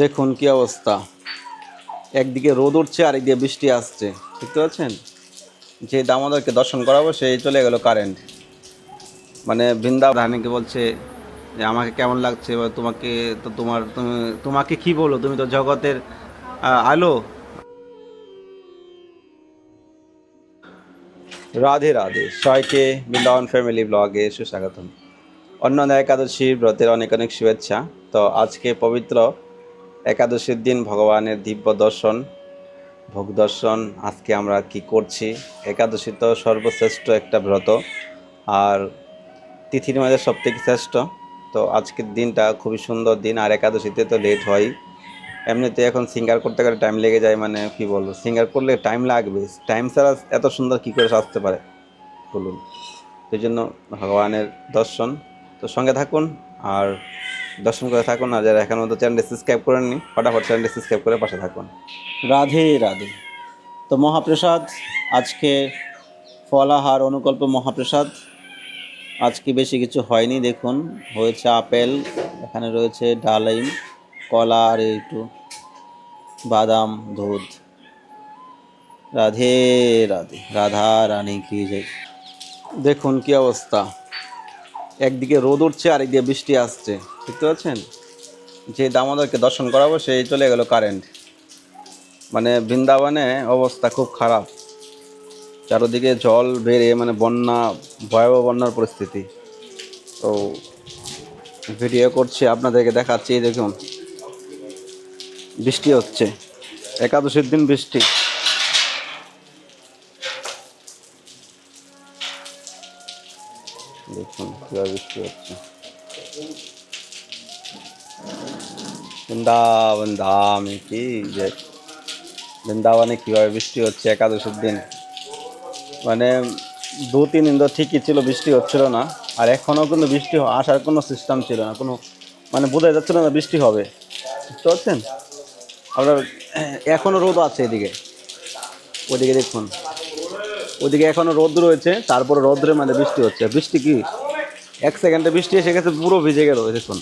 দেখুন কি অবস্থা। একদিকে রোদ উঠছে আর একদিকে বৃষ্টি আসছে। দেখতে পাচ্ছেন যে দামোদরকে দর্শন করাবো, সেই চলে গেল কারেন্ট মানে বৃন্দা রানীকে বলছে যে, আমাকে কেমন লাগছে? বা তোমাকে তো তোমার, তুমি, তোমাকে কি বলো? তুমি তো জগতের আলো। রাধে রাধে। সবাইকে বৃন্দাবন ফ্যামিলি ব্লগে সুস্বাগতম। অন্যান্য একাদশী ব্রতের অনেক অনেক শুভেচ্ছা। তো আজকে পবিত্র একাদশীর দিন ভগবানের দিব্য দর্শন, ভোগ দর্শন। আজকে আমরা কি করছি? একাদশী তো সর্বশ্রেষ্ঠ একটা ব্রত, আর তিথির মাঝে সব থেকে শ্রেষ্ঠ। তো আজকের দিনটা খুবই সুন্দর দিন, আর একাদশীতে তো লেট হয়। এমনিতে এখন সিঙ্গার করতে গেলে টাইম লেগে যায় মানে কি বলব? সিঙ্গার করলে টাইম লাগবে। টাইম ছাড়া এত সুন্দর কি করে আসতে পারে? বলুন। সেই জন্য ভগবানের দর্শন। তো সঙ্গে থাকুন, আর দর্শন করে থাকুন আর যারা এখনও তো চ্যানেলটি সাবস্ক্রাইব করেননি, ফটাফট চ্যানেলটি সাবস্ক্রাইব করে পাশে থাকুন। রাধে রাধে। তো মহাপ্রসাদ, আজকে ফলাহার অনুকল্প মহাপ্রসাদ। আজকে বেশি কিছু হয়নি, দেখুন, হয়েছে আপেল, এখানে রয়েছে ডালিম, কলা আর একটু বাদাম, দুধ। রাধে রাধে। রাধা রানী কি দেখুন কি অবস্থা। একদিকে রোদ উঠছে, আর একদিকে বৃষ্টি আসছে। দেখতে পাচ্ছেন যে দামোদরকে দর্শন করাবো, সেই চলে গেল কারেন্ট মানে বৃন্দাবনে অবস্থা খুব খারাপ। চারোদিকে জল বেড়ে মানে বন্যা, ভয়াবহ বন্যার পরিস্থিতি। তো ভিডিও করছি, আপনাদেরকে দেখাচ্ছি, দেখুন। বৃষ্টি হচ্ছে। একাদশীর দিন বৃষ্টি। বৃষ্টি হচ্ছে কি যে বৃন্দাবনে কীভাবে বৃষ্টি হচ্ছে একাদশীর দিন? মানে দু, তিন দিন তো ঠিকই ছিল, বৃষ্টি হচ্ছিল না। আর এখনও কিন্তু বৃষ্টি আসার কোনো সিস্টেম ছিল না, কোনো মানে বোঝা যাচ্ছিল না বৃষ্টি হবে। বুঝতে পারছেন? আপনার এখনও রোদ আছে এদিকে। ওদিকে দেখুন। ওদিকে এখনও রোদ রয়েছে, তারপরে রোদ্রের মানে বৃষ্টি হচ্ছে। বৃষ্টি কি? এক সেকেন্ডে বৃষ্টি এসে গেছে, পুরো ভিজে গেল দেখুন?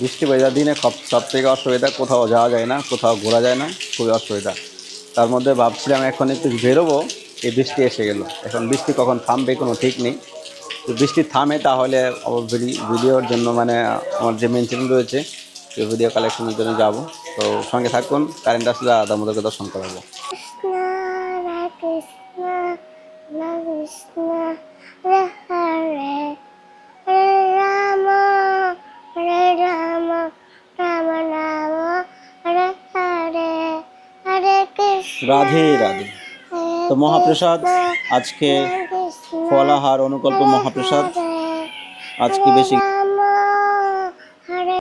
বৃষ্টি ভেজা দিনে সব থেকে অসুবিধা, কোথাও যাওয়া যায় না, কোথাও ঘোরা যায় না, খুবই অসুবিধা। তার মধ্যে ভাবছিলাম এখন একটু বেরোবো, এই বৃষ্টি এসে গেল। এখন বৃষ্টি কখন থামবে কোনো ঠিক নেই। বৃষ্টি থামে তাহলে ভিডিওর জন্য মানে আমার যে মেন চ্যানেল রয়েছে সেই ভিডিও কালেকশনের জন্য যাব। তো সঙ্গে থাকুন কারেন্ট আসলে দামোদরকে দর্শন করাবো. রাধে রাধে তো মহাপ্রসাদ আজকে ফলাহার অনুকল্প মহাপ্রসাদ। আজকে বেশি Rama, Hare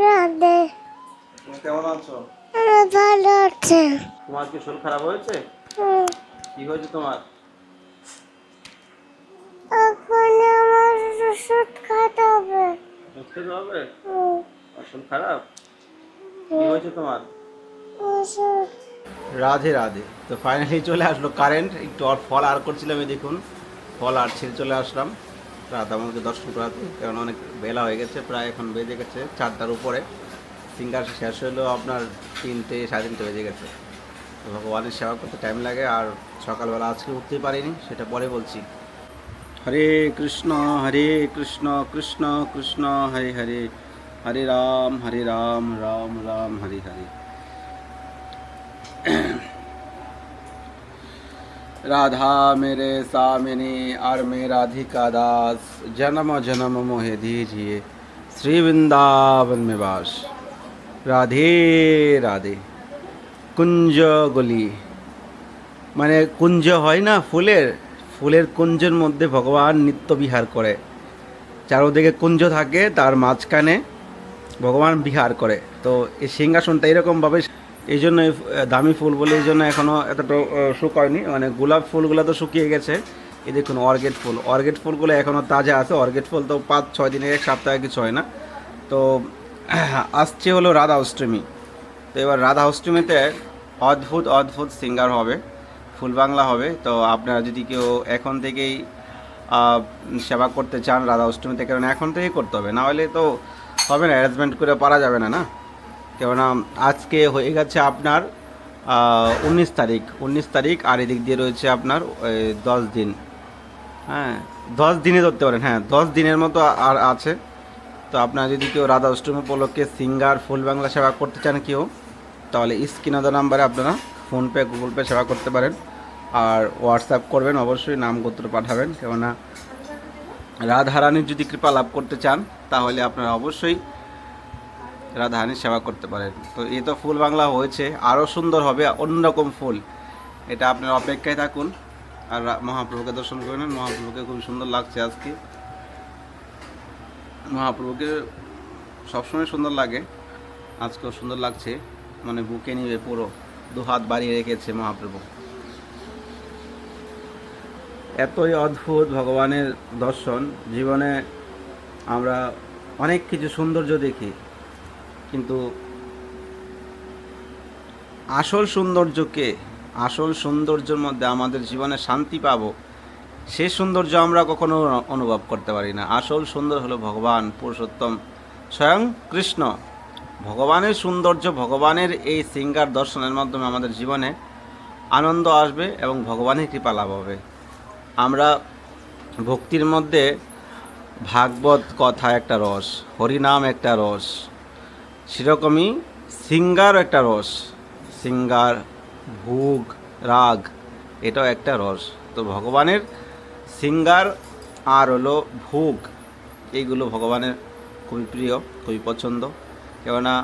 Radhe, কেমন আছো? ভালো আছি তোমার কি শরীর খারাপ হয়েছে? কি হয়েছে তোমার? এখন আমার ওষুধ খাতে হবে। হবে? শরীর খারাপ? কি হয়েছে তোমার? রাধে রাধে। তো ফাইনালি চলে আসলো কারেন্ট একটু আর ফল আর করছিলাম এই দেখুন। ফল আর ছেড়ে চলে আসলাম। রাধা আমাকে দর্শন করাতে কারণ অনেক বেলা হয়ে গেছে প্রায় এখন বেজে গেছে চারটার উপরে। সিঙ্গার শেষ হলো আপনার তিনটে সাড়ে তিনটে বেজে গেছে। তো ভগবানের সেবা করতে টাইম লাগে আর সকালবেলা আজকে উঠতেই পারিনি সেটা পরে বলছি। হরে কৃষ্ণ হরে কৃষ্ণ কৃষ্ণ কৃষ্ণ হরে হরে। হরে রাম হরে রাম রাম রাম, হরে হরে। রাধা মেরে সামিনী আর মে রাধিকা দাস, জনম জনম মোহে ধীজিয়ে শ্রী বৃন্দাবন মে বাস। রাধে রাধে। কুঞ্জ গলি। মানে কুঞ্জ হয় না, ফুলের ফুলের কুঞ্জের মধ্যে ভগবান নিত্য বিহার করে। চারোদিকে কুঞ্জ থাকে, তার মাঝখানে ভগবান বিহার করে। তো এই সিংহাসনটা এরকমভাবে এই জন্য দামি ফুল বলে এই জন্য এখনও এতটা শুকায়নি মানে গোলাপ ফুলগুলো তো শুকিয়ে গেছে। এই দেখুন অর্গেট ফুল। অর্গেট ফুলগুলো এখনও তাজা আছে। অর্গেট ফুল তো পাঁচ, ছয় দিনের, এক সপ্তাহে কিছু হয় না। তো, আসছে হলো রাধা অষ্টমী তো এবার রাধা অষ্টমীতে অদ্ভুত অদ্ভুত সিঙ্গার হবে। ফুল বাংলা হবে। তো আপনারা যদি কেউ এখন থেকেই সেবা করতে চান রাধা অষ্টমীতে কারণ এখন থেকেই করতে হবে। না হলে তো হবে না অ্যারেঞ্জমেন্ট করে পারা যাবে না না? কেননা আজকে হয়ে গেছে আপনার উনিশ তারিখ উনিশ তারিখ আর এদিক দিয়ে রয়েছে আপনার দশ দিন। হ্যাঁ দশ দিনে ধরতে পারেন হ্যাঁ দশ দিনের মতো আর আছে। তো আপনারা যদি কেউ রাধা অষ্টমী উপলক্ষে সিঙ্গার, ফুল বাংলা সেবা করতে চান কেউ, তাহলে স্ক্রিনে দেওয়া নাম্বারে আপনারা ফোনপে, গুগল পে সেবা করতে পারেন। আর হোয়াটসঅ্যাপ করবেন, অবশ্যই নাম গোত্র পাঠাবেন, কেননা রাধারানীর যদি কৃপা লাভ করতে চান, তাহলে আপনারা অবশ্যই রাধারানীর সেবা করতে পারেন। তো এই তো ফুল বাংলা হয়েছে, আরও সুন্দর হবে, অন্যরকম ফুল। এটা আপনার অপেক্ষায় থাকুন, আর মহাপ্রভুকে দর্শন করে নেন। মহাপ্রভুকে খুব সুন্দর লাগছে আজকে। মহাপ্রভুকে সবসময় সুন্দর লাগে, আজকেও সুন্দর লাগছে। মানে বুকে নিবে পুরো, দু হাত বাড়িয়ে রেখেছে মহাপ্রভু। এতই অদ্ভুত ভগবানের দর্শন। জীবনে আমরা অনেক কিছু সৌন্দর্য দেখি, কিন্তু আসল সৌন্দর্যকে, আসল সৌন্দর্যের মধ্যে আমাদের জীবনে শান্তি পাবো, সে সৌন্দর্য আমরা কখনো অনুভব করতে পারি না। আসল সুন্দর হলো ভগবান, পুরুষোত্তম স্বয়ং কৃষ্ণ। ভগবানের সৌন্দর্য, ভগবানের এই সিঙ্গার দর্শনের মাধ্যমে আমাদের জীবনে আনন্দ আসবে এবং ভগবানের কৃপা লাভ হবে। আমরা ভক্তির মধ্যে ভাগবত কথা একটা রস, হরিনাম একটা রস, সেরকমই সিঙ্গার একটা রস, সিঙ্গার, ভোগ, রাগ, এটাও একটা রস। তো ভগবানের সিঙ্গার আর হলো ভোগ, এইগুলো ভগবানের খুবই প্রিয়, খুবই পছন্দ। কেননা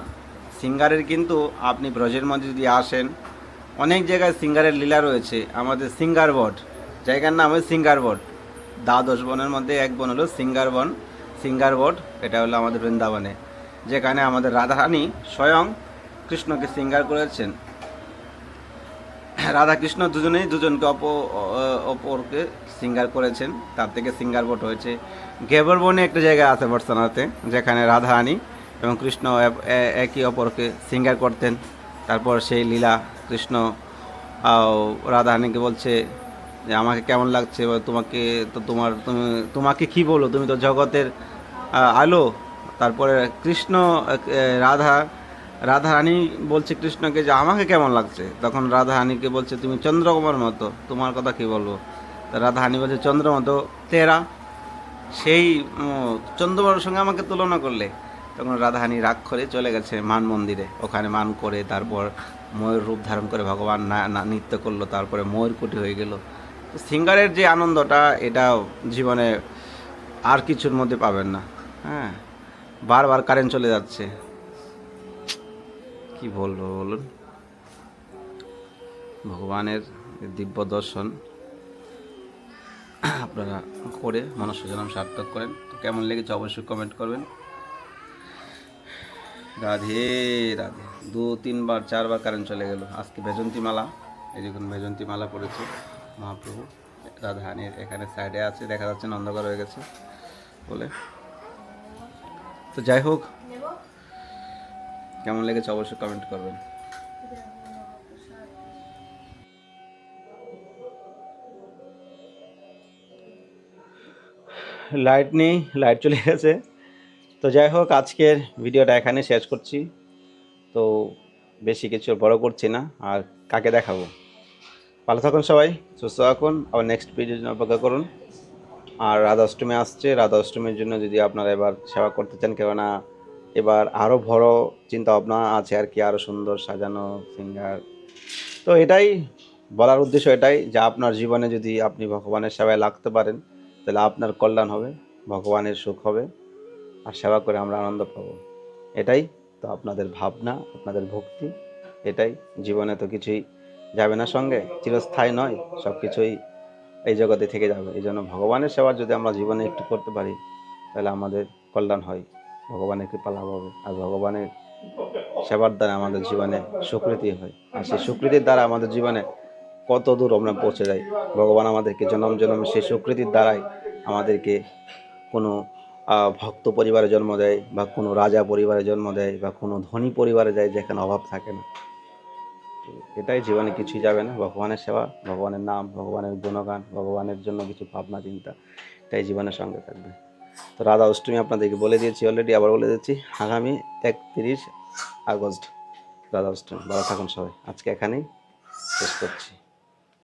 সিঙ্গারের কিন্তু আপনি ব্রজের মধ্যে যদি আসেন, অনেক জায়গায় সিঙ্গারের লীলা রয়েছে। আমাদের সিঙ্গার বট জায়গার নাম হলো সিঙ্গার বট। দ্বাদশ বনের মধ্যে এক বন হলো সিঙ্গার বন। সিঙ্গার বট, এটা হলো আমাদের বৃন্দাবনে, যেখানে আমাদের রাধারানী স্বয়ং কৃষ্ণকে সিঙ্গার করেছেন। রাধা কৃষ্ণ দুজনেই দুজনকে অপ অপরকে সিঙ্গার করেছেন। তার থেকে সিঙ্গার বট হয়েছে। গেবর বনে একটা জায়গা আছে বর্ষানাতে যেখানে রাধারানী এবং কৃষ্ণ একই অপরকে সিঙ্গার করতেন। তারপর সেই লীলা কৃষ্ণ রাধারানীকে বলছে যে আমাকে কেমন লাগছে বা তোমাকে তো তোমার তুমি তোমাকে কি বলো তুমি তো জগতের আলো। তারপরে কৃষ্ণ আহ, রাধা রাধারানী বলছে কৃষ্ণকে যে আমাকে কেমন লাগছে? তখন রাধারানীকে বলছে তুমি চন্দ্রকুমার মতো তোমার কথা কি বলব? তা রাধারানী বলছে চন্দ্র মতো তেরা সেই উম, চন্দ্রমার সঙ্গে আমাকে তুলনা করলে। তখন রাধাহানি রাগ করে চলে গেছে মান মন্দিরে। ওখানে মান করে তারপর ময়ূর রূপ ধারণ করে ভগবান না নৃত্য করল তারপরে ময়ূর কুটি হয়ে গেল। সিঙ্গারের যে আনন্দটা এটা জীবনে আর কিছুর মধ্যে পাবেন না। হ্যাঁ বারবার কারেন্ট চলে যাচ্ছে। কি বলব বলুন? ভগবানের দিব্য দর্শন। আপনারা করে মনুষ্য জন্ম সার্থক করেন। কেমন লেগেছে অবশ্যই কমেন্ট করবেন। রাধে রাধে। দু, তিনবার, চারবার কারেন্ট চলে গেল। আজকে ভেজন্তী মালা এই দেখুন ভেজন্তী মালা পড়েছে। মহাপ্রভু রাধাহানির এখানে সাইডে আছে, দেখা যাচ্ছে অন্ধকার হয়ে গেছে বলে। তো যাই হোক, কেমন লেগেছে অবশ্যই কমেন্ট করবেন। লাইট নেই লাইট চলে গেছে। তো যাই হোক, আজকের ভিডিওটা এখানে শেষ করছি। তো বেশি কিছু বড় করছি না, আর কাকে দেখাবো? ভালো থাকুন সবাই, সুস্থ থাকুন। আবার নেক্সট ভিডিওর জন্য অপেক্ষা করুন। আর রাধা অষ্টমী আসছে রাধা অষ্টমীর জন্য যদি আপনারা এবার সেবা করতে চান, কেননা এবার আরও বড় চিন্তা ভাবনা আছে আর কি আরও সুন্দর সাজানো, সিঙ্গার। তো এটাই বলার উদ্দেশ্য এটাই যে আপনার জীবনে যদি আপনি ভগবানের সেবায় লাগতে পারেন, তাহলে আপনার কল্যাণ হবে, ভগবানের সুখ হবে, আর সেবা করে আমরা আনন্দ পাবো। এটাই তো আপনাদের ভাবনা, আপনাদের ভক্তি, এটাই। জীবনে তো কিছুই যাবে না সঙ্গে, চিরস্থায়ী নয় সব কিছুই এই জগতে থেকে যাবে। এই জন্য ভগবানের সেবা যদি আমরা জীবনে একটু করতে পারি, তাহলে আমাদের কল্যাণ হয়। ভগবানের কৃপা লাভ হবে। আর ভগবানের সেবার দ্বারা আমাদের জীবনে স্বীকৃতি হয়। আর সেই স্বীকৃতির দ্বারা আমাদের জীবনে কত দূর আমরা পৌঁছে যাই। ভগবান আমাদেরকে জনম জনম সেই সুকৃতির দ্বারাই আমাদেরকে কোনো ভক্ত পরিবারে জন্ম দেয় বা কোনো রাজা পরিবারে জন্ম দেয় বা কোনো ধনী পরিবারে যায় যেখানে অভাব থাকে না। এটাই জীবনে কিছুই যাবে না। ভগবানের সেবা, ভগবানের নাম, ভগবানের গুণগান, ভগবানের জন্য কিছু ভাবনা, চিন্তা, এটাই জীবনের সঙ্গে থাকবে। তো রাধা অষ্টমী আপনাদেরকে বলে দিয়েছি অলরেডি আবার বলে দিচ্ছি, আগামী একত্রিশ আগস্ট রাধা অষ্টমী। ভালো থাকুন সবাই। আজকে এখানেই শেষ করছি।